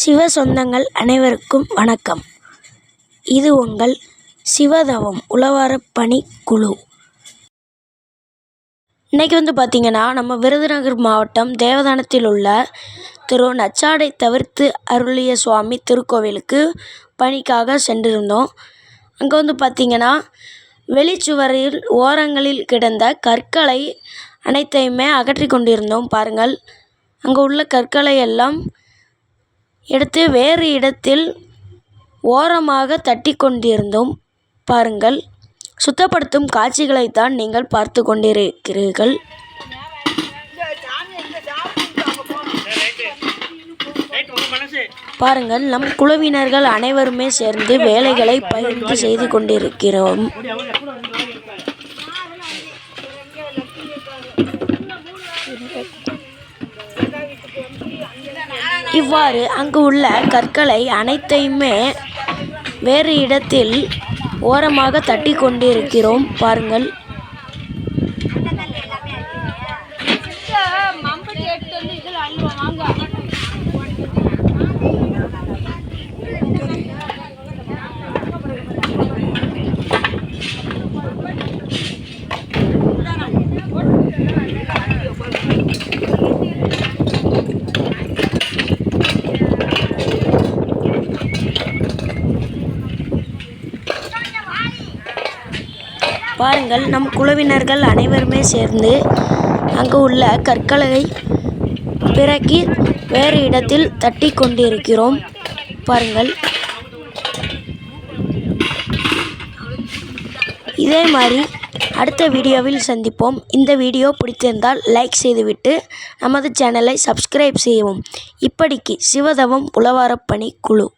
சிவ சொந்தங்கள் அனைவருக்கும் வணக்கம். இது உங்கள் சிவதவம் உழவாரப் குழு. இன்றைக்கி வந்து பார்த்திங்கன்னா நம்ம விருதுநகர் மாவட்டம் தேவதானத்தில் உள்ள திரு நச்சாடை தவிர்த்து அருளிய சுவாமி திருக்கோவிலுக்கு பணிக்காக சென்றிருந்தோம். அங்கே வந்து பார்த்திங்கன்னா வெளிச்சுவரில் ஓரங்களில் கிடந்த கற்களை அனைத்தையுமே அகற்றி கொண்டிருந்தோம். பாருங்கள் அங்கே உள்ள கற்களை எல்லாம் எடுத்து வேறு இடத்தில் ஓரமாக தட்டி கொண்டிருந்தோம் பாருங்கள் சுத்தப்படுத்தும் காட்சிகளைத்தான் நீங்கள் பார்த்து கொண்டிருக்கிறீர்கள். பாருங்கள் நம் குழுவினர்கள் அனைவருமே சேர்ந்து வேலைகளை பகிர்ந்து செய்து கொண்டிருக்கிறோம். இவ்வாறு அங்கு உள்ள கற்களை அனைத்தையுமே வேறு இடத்தில் ஓரமாக தட்டி கொண்டிருக்கிறோம் பாருங்கள் Thank you. பாருங்கள் நம் குழுவினர்கள் அனைவருமே சேர்ந்து அங்கு உள்ள கற்களை பிறக்கி வேறு இடத்தில் தட்டி கொண்டிருக்கிறோம். பாருங்கள். இதே மாதிரி அடுத்த வீடியோவில் சந்திப்போம். இந்த வீடியோ பிடித்திருந்தால் லைக் செய்துவிட்டு நமது சேனலை சப்ஸ்கிரைப் செய்யவும். இப்படிக்கு சிவதவம் உழவாரப்பணி குழு.